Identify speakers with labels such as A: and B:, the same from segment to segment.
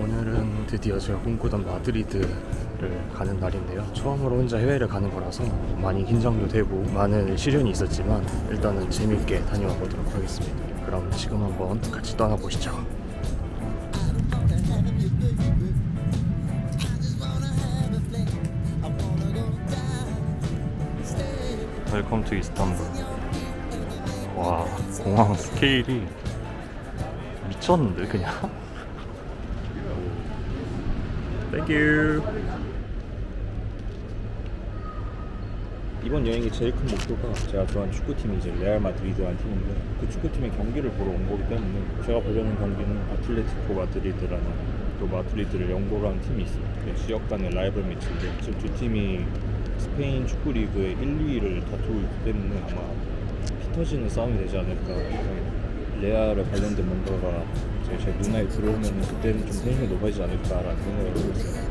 A: 오늘은 드디어 제가 꿈꾸던 마드리드를 가는 날인데요. 처음으로 혼자 해외를 가는 거라서 많이 긴장도 되고 많은 시련이 있었지만 일단은 재밌게 다녀와 보도록 하겠습니다. 그럼 지금 한번 같이 떠나보시죠. 웰컴 투 이스탄불. 와, 공항 스케일이 미쳤는데 그냥. 땡큐.
B: 이번 여행의 제일 큰 목표가 제가 좋아하는 축구팀이 이제 레알 마드리드라는 팀인데 그 축구팀의 경기를 보러 온 거기 때문에 제가 보려는 경기는 아틀레티코 마드리드라는 또 마드리드를 영도로 하는 팀이 있어요. 그 지역 간의 라이벌 매치인데 지금 두 팀이 스페인 축구 리그의 1, 2위를 다투고 있기 때문에 아마 피 터지는 싸움이 되지 않을까. 레알에 관련된 뭔가가 제, 제 눈에 들어오면 그때는 좀 텐션이 높아지지 않을까라는 생각을 하고 있어요.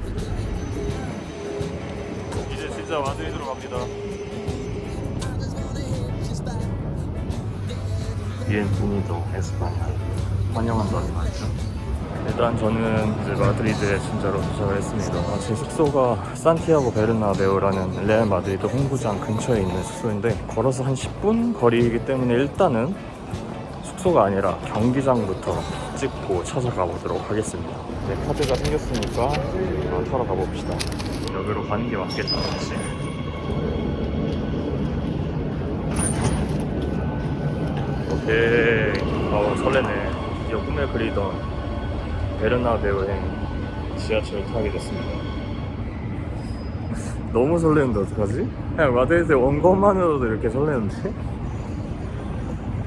A: 이제 진짜 마드리드로 갑니다. 비엔투니도 에스파냐 환영한다는 말이죠. 일단 저는 이제 마드리드에 진짜로 도착을 했습니다. 아, 제 숙소가 산티아고 베르나베우라는 레알 마드리드 홍구장 근처에 있는 숙소인데 걸어서 한 10분 거리이기 때문에 일단은 숙소가 아니라 경기장부터 찍고 찾아가 보도록 하겠습니다. 네, 카드가 생겼으니까 아, 타러 가봅시다. 여기로 가는 게 맞겠다, 그치? 오케이. 어, 설레네. 드디어 꿈에 그리던 베르나베우행 지하철을 타게 됐습니다. 너무 설레는데 어떡하지? 그냥 마드리드에 온 것만으로도 이렇게 설레는데?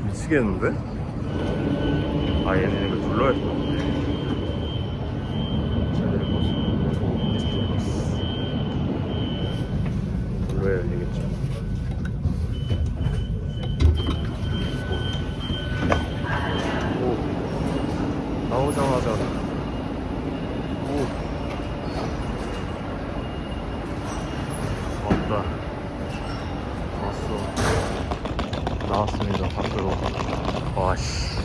A: 미치겠는데? 아 얘는 이거 눌러야 되나? 눌러야 열리겠죠. 오. 나오자마자 오. 왔다. 왔어. 나왔습니다 밖으로. 와씨.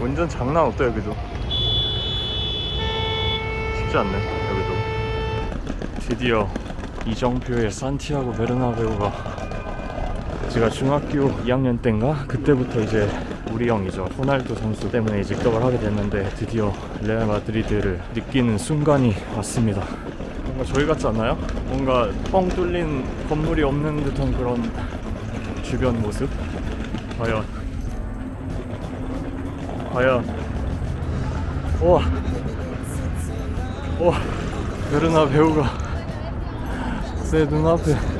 A: 운전 장난 없다 여기도. 쉽지 않네 여기도. 드디어 이정표의 산티아고 베르나베우가 제가 중학교 2학년 때인가? 그때부터 이제 우리 형이죠. 호날두 선수 때문에 직접을 하게 됐는데 드디어 레알 마드리드를 느끼는 순간이 왔습니다. 뭔가 저희 같지 않나요? 뭔가 뻥 뚫린 건물이 없는 듯한 그런 주변 모습 과연. 과연. 우와. 우와. 베르나 배우가 내 눈앞에.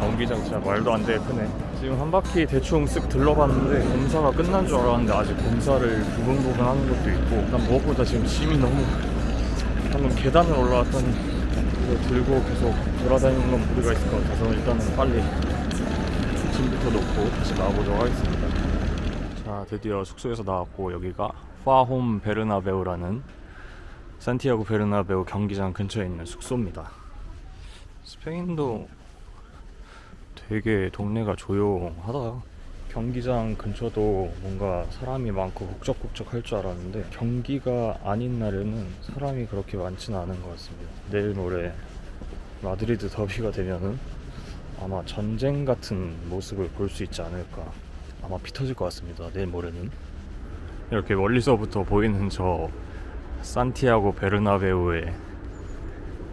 A: 경기장 진짜 말도 안 되게 크네 지금 한 바퀴 대충 쓱 둘러봤는데 검사가 끝난 줄 알았는데 아직 검사를 부분 부분 하는 것도 있고 난 무엇보다 지금 짐이 너무 방금 계단을 올라왔더니 이거 들고 계속 돌아다니는 건 무리가 있을 것 같아서 일단은 빨리 짐부터 놓고 다시 나와보도록 하겠습니다. 자, 드디어 숙소에서 나왔고 여기가 파홈 베르나베우라는 산티아고 베르나베우 경기장 근처에 있는 숙소입니다. 스페인도 되게 동네가 조용하다. 경기장 근처도 뭔가 사람이 많고 북적북적 할 줄 알았는데 경기가 아닌 날에는 사람이 그렇게 많지는 않은 것 같습니다. 내일 모레 마드리드 더비가 되면은 아마 전쟁 같은 모습을 볼 수 있지 않을까. 아마 피 터질 것 같습니다. 내일 모레는 이렇게 멀리서부터 보이는 저 산티아고 베르나베우의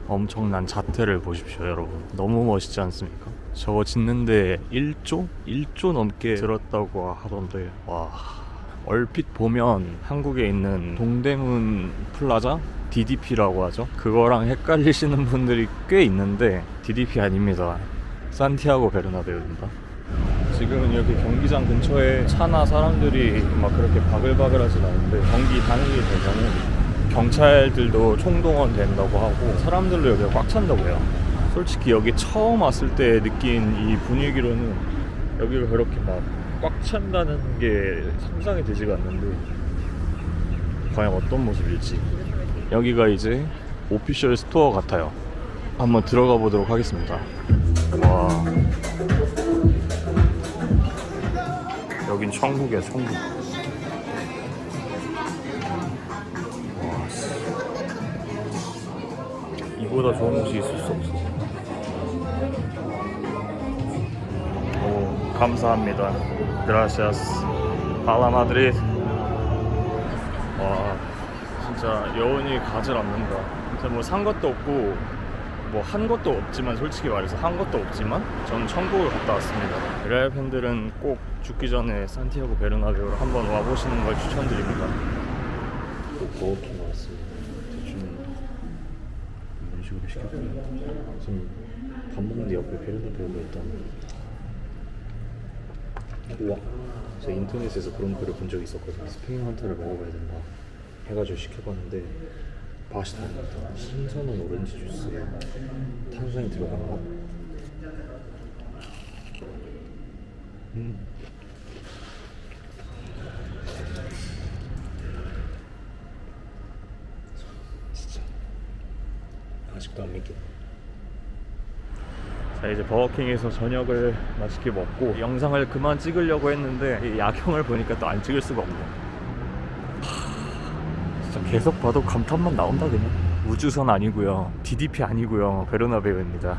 A: 엄청난 자태를 보십시오, 여러분. 너무 멋있지 않습니까? 저거 짓는데 1조? 1조 넘게 들었다고 하던데, 와. 얼핏 보면 한국에 있는 동대문 플라자? DDP라고 하죠. 그거랑 헷갈리시는 분들이 꽤 있는데, DDP 아닙니다. 산티아고 베르나베우입니다. 지금은 여기 경기장 근처에 차나 사람들이 막 그렇게 바글바글 하진 않은데 경기 당일이 되면은 경찰들도 총동원 된다고 하고 사람들도 여기가 꽉 찬다고 해요. 솔직히 여기 처음 왔을 때 느낀 이 분위기로는 여기가 그렇게 막 꽉 찬다는 게 상상이 되지가 않는데 과연 어떤 모습일지 여기가 이제 오피셜 스토어 같아요. 한번 들어가 보도록 하겠습니다. 와. 여긴 천국이야, 천국. 와, 씨. 이보다 좋은 곳이 있을 수 없어. 감사합니다. Gracias. 팔라 마드리드. 와, 진짜 여운이 가질 않는다. 진짜 뭐산 것도 없고 뭐 한 것도 없지만 솔직히 말해서 한 것도 없지만 전 천국을 갔다 왔습니다. 레알 팬들은 꼭 죽기 전에 산티아고 베르나베우로 한번 와보시는 걸 추천드립니다. 버거킹 왔습니다. 대충 이런 식으로 시켰고요. 지금 밥 먹는데 옆에 베르나베우가 있다는 우와 제가 인터넷에서 그런 글을 본 적이 있었거든요. 스페인 환타를 먹어봐야 된다 해가지고 시켜봤는데 맛이 다릅니다. 신선한 오렌지 주스에 탄산이 들어간 맛 음. 진짜. 아직도 안 믿겨 자 이제 버거킹에서 저녁을 맛있게 먹고 영상을 그만 찍으려고 했는데 이 야경을 보니까 또 안 찍을 수가 없네. 하, 진짜 계속 봐도 감탄만 나온다 그냥. 우주선 아니고요 DDP 아니고요 베르나베우입니다.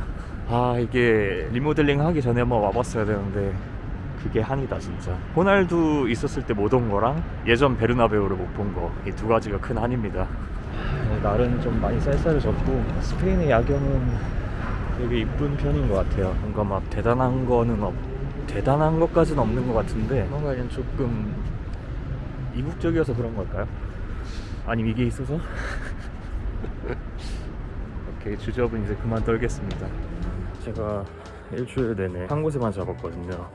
A: 아 이게 리모델링 하기 전에 한번 와봤어야 되는데 그게 한이다 진짜. 호날두 있었을 때 못 온 거랑 예전 베르나베우를 못 본 거 이 두 가지가 큰 한입니다. 날은 좀 많이 쌀쌀해졌고 스페인의 야경은 되게 이쁜 편인 것 같아요. 뭔가 막 대단한 거는 없, 대단한 것까지는 없는 것 같은데 뭔가 그냥 조금 이국적이어서 그런 걸까요? 아니면 이게 있어서? 오케이 주접은 이제 그만 떨겠습니다. 제가 일주일 내내 한 곳에만 잡았거든요.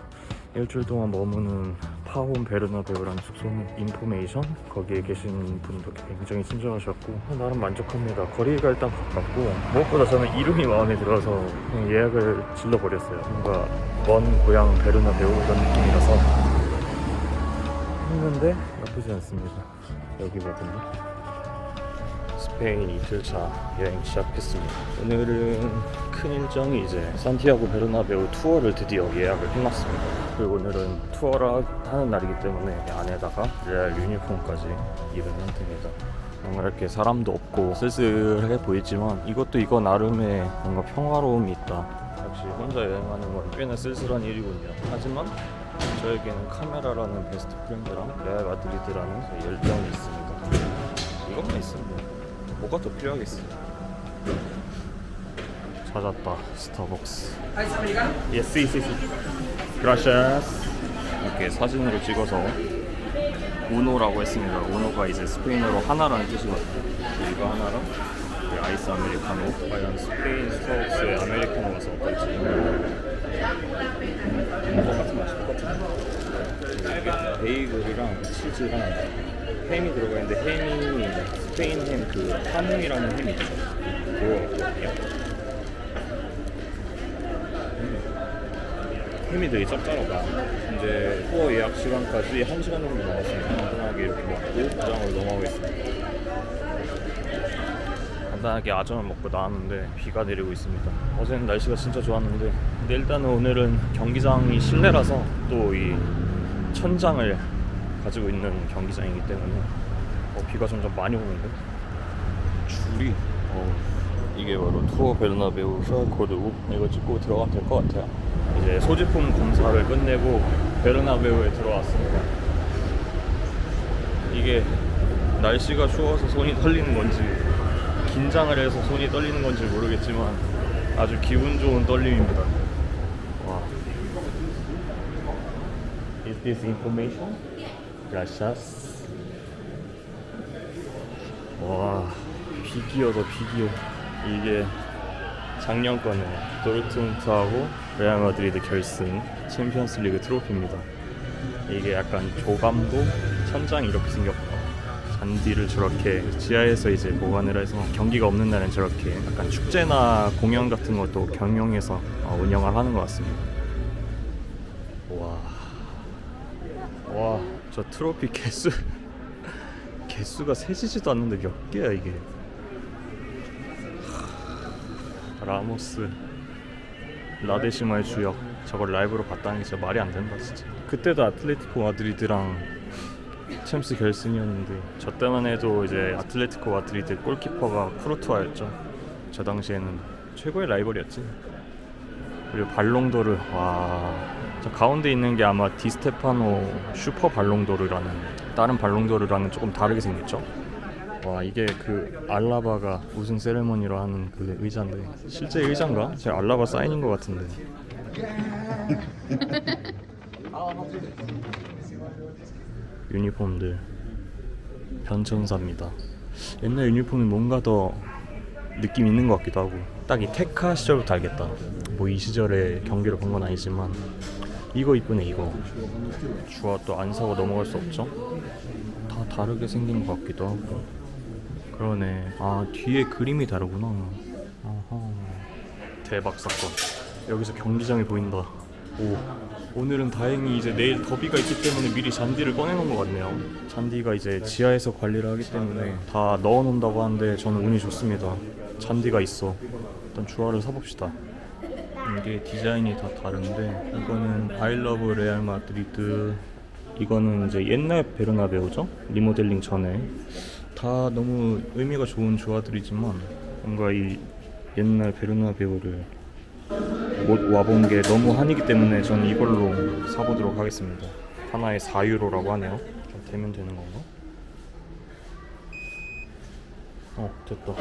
A: 일주일 동안 머무는 파홈 베르나베우라는 숙소는 인포메이션 거기에 계신 분도 굉장히 친절하셨고 어, 나름 만족합니다. 거리가 일단 가깝고 무엇보다 저는 이름이 마음에 들어서 예약을 질러버렸어요. 뭔가 먼 고향 베르나베우 이런 느낌이라서 했는데 나쁘지 않습니다. 여기 거든요. 스페인 이틀차 여행 시작했습니다. 오늘은 큰 일정이 이제 산티아고 베르나베우 투어를 드디어 예약을 해놨습니다. 그리고 오늘은 투어를 하- 하는 날이기 때문에 안에다가 레알 유니폼까지 입은 상태입니다. 뭔가 이렇게 사람도 없고 쓸쓸해 보이지만 이것도 이거 나름의 뭔가 평화로움이 있다. 역시 혼자 여행하는 건 꽤나 쓸쓸한 일이군요. 하지만 저에게는 카메라라는 베스트 프렌드랑 레알 마드리드라는 열정이 있습니다. 이것만 있으면 뭐가 더 필요하겠어? 찾았다 스타벅스. Yes, yes, yes. Gracias. 이렇게 사진으로 찍어서 우노라고 했습니다. 우노가 이제 스페인어로 하나라는 뜻이거든요. 이거 하나랑 그 아이스 아메리카노. 과연 스페인 스타벅스의 아메리카노가 어떨지. 똑같은 맛이 똑같은 이게 베이글이랑 치즈랑 햄이 들어가 있는데 햄이 스페인 햄그 하몽이라는 햄이 있죠. 그거거든요. 햄이 되게 짭짤하다. 이제 투어 예약 시간까지 1시간 정도 남았으니까 간단하게 이렇게 먹고 포장으로 넘어가겠습니다. 간단하게 아점을 먹고 나왔는데 비가 내리고 있습니다. 어제는 날씨가 진짜 좋았는데 근데 일단은 오늘은 경기장이 실내라서 또 이 천장을 가지고 있는 경기장이기 때문에 어, 비가 점점 많이 오는데 줄이 어, 이게 바로 투어 베르나베우 QR코드고 이거 찍고 들어가면 될 것 같아요. 이제 소지품 검사를 끝내고 베르나베우에 들어왔습니다. 이게 날씨가 추워서 손이 떨리는 건지 긴장을 해서 손이 떨리는 건지 모르겠지만 아주 기분 좋은 떨림입니다. 와. Is this information? Gracias. 와, 비기어다 비기어. 이게 작년 거네. 도르트문트하고 레알 마드리드 결승 챔피언스리그 트로피입니다. 이게 약간 조감도 천장이 이렇게 생겼고 잔디를 저렇게 지하에서 이제 보관을 해서 경기가 없는 날은 저렇게 약간 축제나 공연 같은 것도 경영해서 어, 운영을 하는 것 같습니다. 와, 와, 저 트로피 개수 개수가 세지지도 않는데 몇 개야 이게? 라모스. 라데시마의 주역. 저걸 라이브로 봤다는 게 진짜 말이 안 된다 진짜. 그때도 아틀레티코 마드리드랑 챔스 결승이었는데 저 때만 해도 이제 아틀레티코 마드리드 골키퍼가 쿠르투아였죠. 저 당시에는 최고의 라이벌이었지. 그리고 발롱도르. 와 저 가운데 있는 게 아마 디스테파노 슈퍼 발롱도르라는 다른 발롱도르랑은 조금 다르게 생겼죠? 와 이게 그 알라바가 우승 세레머니로 하는 그 의자인데. 실제 의자인가? 제 알라바 사인인 것 같은데. 유니폼들. 변천사입니다. 옛날 유니폼이 뭔가 더 느낌 있는 것 같기도 하고. 딱 이 테카 시절부터 알겠다. 뭐 이 시절에 경기를 본 건 아니지만 이거 이쁘네 이거. 주아 또 안 사고 넘어갈 수 없죠? 다 다르게 생긴 것 같기도 하고. 그러네. 아 뒤에 그림이 다르구나. 아하. 대박 사건. 여기서 경기장이 보인다. 오. 오늘은 다행히 이제 내일 더비가 있기 때문에 미리 잔디를 꺼내놓은 것 같네요. 잔디가 이제 지하에서 관리를 하기 때문에 다 넣어놓는다고 하는데 저는 운이 좋습니다. 잔디가 있어. 일단 주화를 사봅시다 이게 디자인이 다 다른데 이거는 아이러브 레알 마드리드 이거는 이제 옛날 베르나베우죠? 리모델링 전에. 다 너무 의미가 좋은 조화들이지만 뭔가 이 옛날 베르나베우를 못 와본 게 너무 한이기 때문에 저는 이걸로 사보도록 하겠습니다. 하나에 4유로라고 하네요. 좀 되면 되는 건가? 어 됐다 어,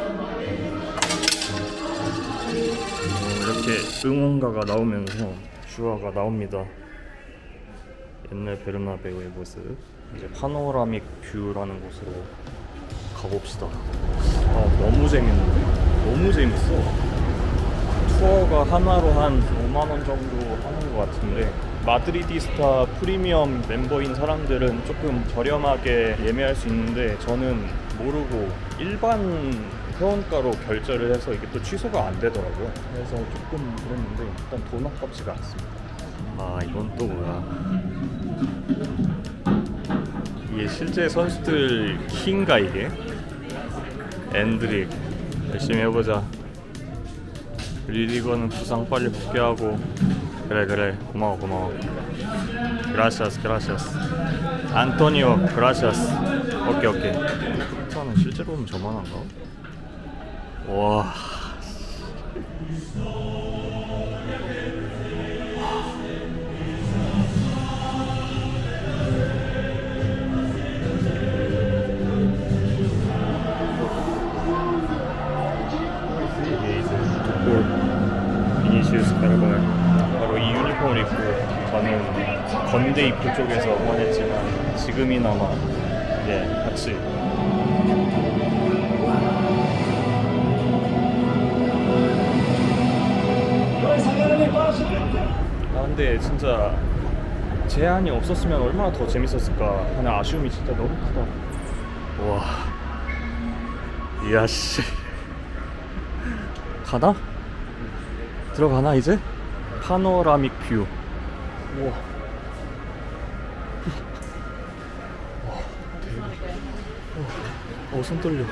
A: 이렇게 응원가가 나오면서 주화가 나옵니다. 옛날 베르나베우의 모습. 이제 파노라믹 뷰라는 곳으로 가봅시다. 아, 너무 재밌는데? 너무 재밌어. 투어가 하나로 한 5만 원 정도 하는 것 같은데 마드리디스타 프리미엄 멤버인 사람들은 조금 저렴하게 예매할 수 있는데 저는 모르고 일반 회원가로 결제를 해서 이게 또 취소가 안 되더라고요. 그래서 조금 그랬는데 일단 돈 아깝지가 않습니다. 아 이건 또 뭐야? 이게 실제 선수들 키인가 이게? 엔드릭 열심히 해보자. 리리거는 부상 빨리 복귀하고 그래 그래 고마워 고마워 그라시아스 그라시아스 안토니오 그라시아스 오케이 오케이 는 실제로는 저만한가? 와 저는 건대 입구 쪽에서 원했지만 지금이나마 예 같이 아 근데 진짜 제한이 없었으면 얼마나 더 재밌었을까 하는 아쉬움이 진짜 너무 크다. 와. 이야 씨. 가나? 들어가나 이제? 파노라믹 뷰. 우와. 와 대박. 어, 어, 손 떨려.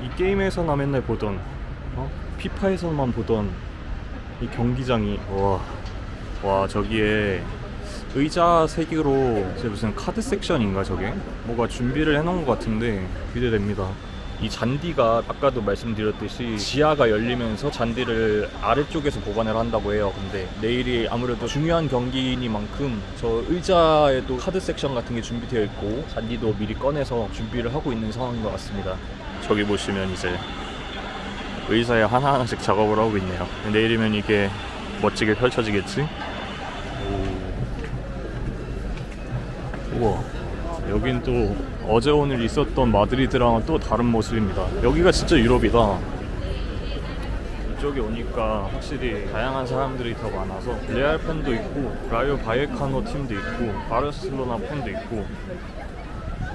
A: 이 게임에서나 맨날 보던 어? 피파에서만 보던 이 경기장이 와, 와 저기에 의자 세 개로 무슨 카드 섹션인가 저게 뭐가 준비를 해놓은 것 같은데 기대됩니다. 이 잔디가 아까도 말씀드렸듯이 지하가 열리면서 잔디를 아래쪽에서 보관을 한다고 해요. 근데 내일이 아무래도 중요한 경기니만큼 저 의자에도 카드 섹션 같은 게 준비되어 있고 잔디도 미리 꺼내서 준비를 하고 있는 상황인 것 같습니다. 저기 보시면 이제 의사에 하나하나씩 작업을 하고 있네요. 내일이면 이게 멋지게 펼쳐지겠지? 오. 우와. 여긴 또 어제 오늘 있었던 마드리드랑은 또 다른 모습입니다. 여기가 진짜 유럽이다. 이쪽에 오니까 확실히 다양한 사람들이 더 많아서 레알 팬도 있고 라이오 바이에카노 팀도 있고 바르셀로나 팬도 있고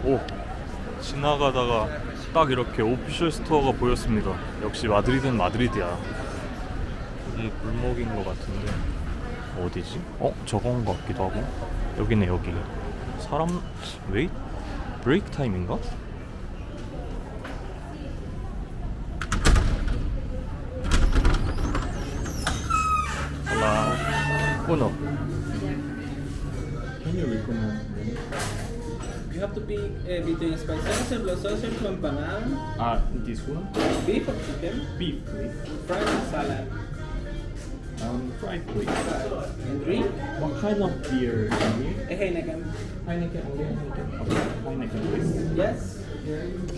A: 오 지나가다가 딱 이렇게 오피셜 스토어가 보였습니다. 역시 마드리드는 마드리드야. 이 골목인 것 같은데 어디지? 어? 저건 것 같기도 하고 여기네 여기 사람... 왜? 브레이크 타임인가?
B: 하나 끊어
C: You have to pick uh, between spicy and los sauces to empanada,
B: Ah, this one?
C: beef or chicken,
B: Beef, please.
C: fried and salad.
B: Um, fried, please.
C: And drink,
B: What kind of beer do you need?
C: a Heineken.
B: Heineken only? Okay, Heineken, please.
C: Yes?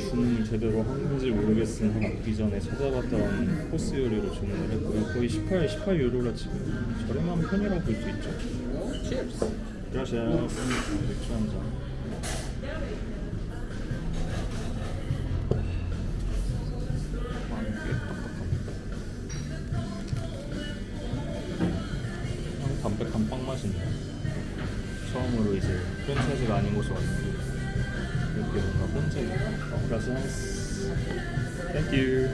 B: 주문을 제대로 한 건지 모르겠으나 이전에 찾아봤던 코스 요리로 주문을 했고요. 거의 18, 18유로라 지금 저렴한 편이라고 볼 수 있죠.
C: Cheers.
B: 그라시아스 맥주 한 잔. 그라시아스 땡큐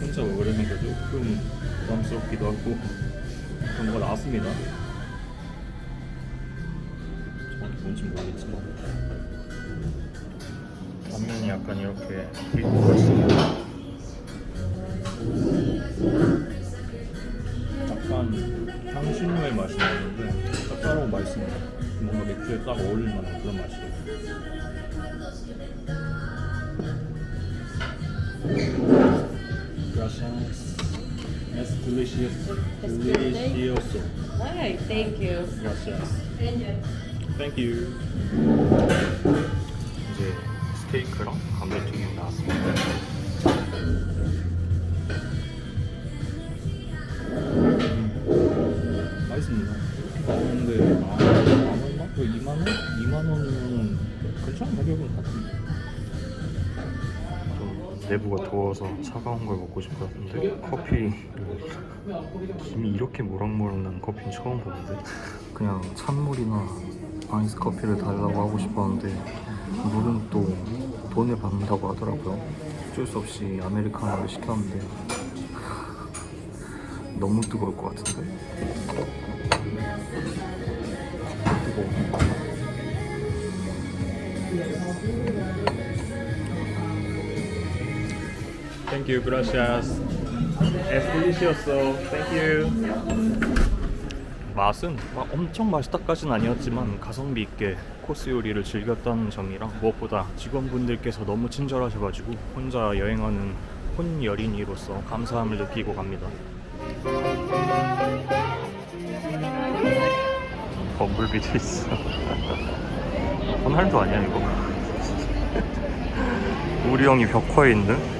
B: 혼자 먹으려니까 조금 부담스럽기도 하고 그런 거 나왔습니다. 정확히 뭔지 모르겠지만
A: 앞면이 약간 이렇게 그리고 있습니다.
B: 약간 향신료의 맛이 나는데 짭짤하고 맛있습니다. 뭔가 맥주에 딱 어울릴 만한 그런 맛이에요. Es delicioso. Delicioso.
D: Alright, thank you.
B: Gracias. Thank you.
A: 이제 스테이크랑 감자튀김 나왔습니다.
B: 맛있습니다. 나오는데 만, 만 원만? 그 2만 원? 2만 원이면 괜찮은 가격은 같은데.
A: 좀 내부가 더워서 차가운 걸 먹고 싶었는데 커피 김이 이렇게 모락모락 난 커피는 처음 보는데 그냥 찬물이나 아이스 커피를 달라고 하고 싶었는데 물은 또 돈을 받는다고 하더라고요. 어쩔 수 없이 아메리카노를 시켰는데 너무 뜨거울 것 같은데? 뜨거워
B: Thank you, gracias. Es delicioso. Thank you.
A: 맛은 막 엄청 맛있다까진 아니었지만 가성비 있게 코스 요리를 즐겼다는 점이랑 무엇보다 직원분들께서 너무 친절하셔가지고 혼자 여행하는 혼여린이로서 감사함을 느끼고 갑니다. 범블비도 있어. 호날두 아니야 이거? 우리 형이 벽화에 있는?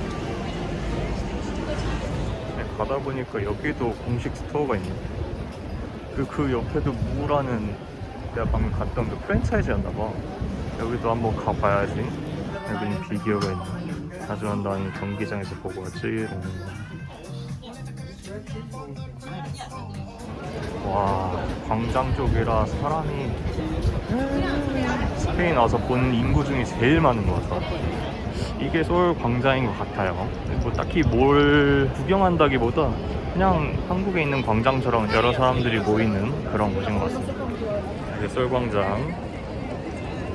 A: 네, 가다 보니까 여기도 공식 스토어가 있네. 그, 그 옆에도 무라는 내가 방금 갔던 그 프랜차이즈였나 봐. 여기도 한번 가봐야지. 여기는 비디오가 있네. 하지만 난 경기장에서 보고 왔지? 와 광장 쪽이라 사람이 스페인 와서 보는 인구 중에 제일 많은 것 같아 이게 서울 광장인 것 같아요. 뭐 딱히 뭘 구경한다기보다 그냥 한국에 있는 광장처럼 여러 사람들이 모이는 그런 곳인 것 같습니다. 이제 서울 광장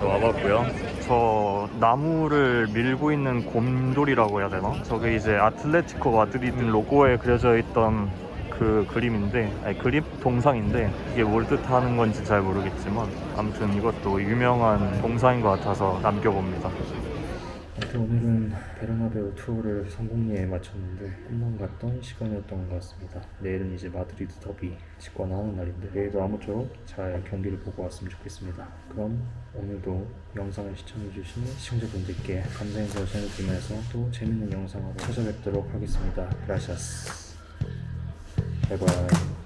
A: 와봤고요. 저 나무를 밀고 있는 곰돌이라고 해야 되나? 저게 이제 아틀레티코 마드리드 로고에 그려져 있던 그 그림인데 아니 그림? 동상인데 이게 뭘 뜻하는 건지 잘 모르겠지만 아무튼 이것도 유명한 동상인 것 같아서 남겨봅니다 오늘은 베르나베우 투어를 성공리에 마쳤는데 꿈만 같던 시간이었던 것 같습니다. 내일은 이제 마드리드 더비 직관하는 날인데 내일도 아무쪼록 잘 경기를 보고 왔으면 좋겠습니다. 그럼 오늘도 영상을 시청해주신 시청자분들께 감사 인사를 전해드리면서 또 재밌는 영상으로 찾아뵙도록 하겠습니다. 그라시아스. 바이바이.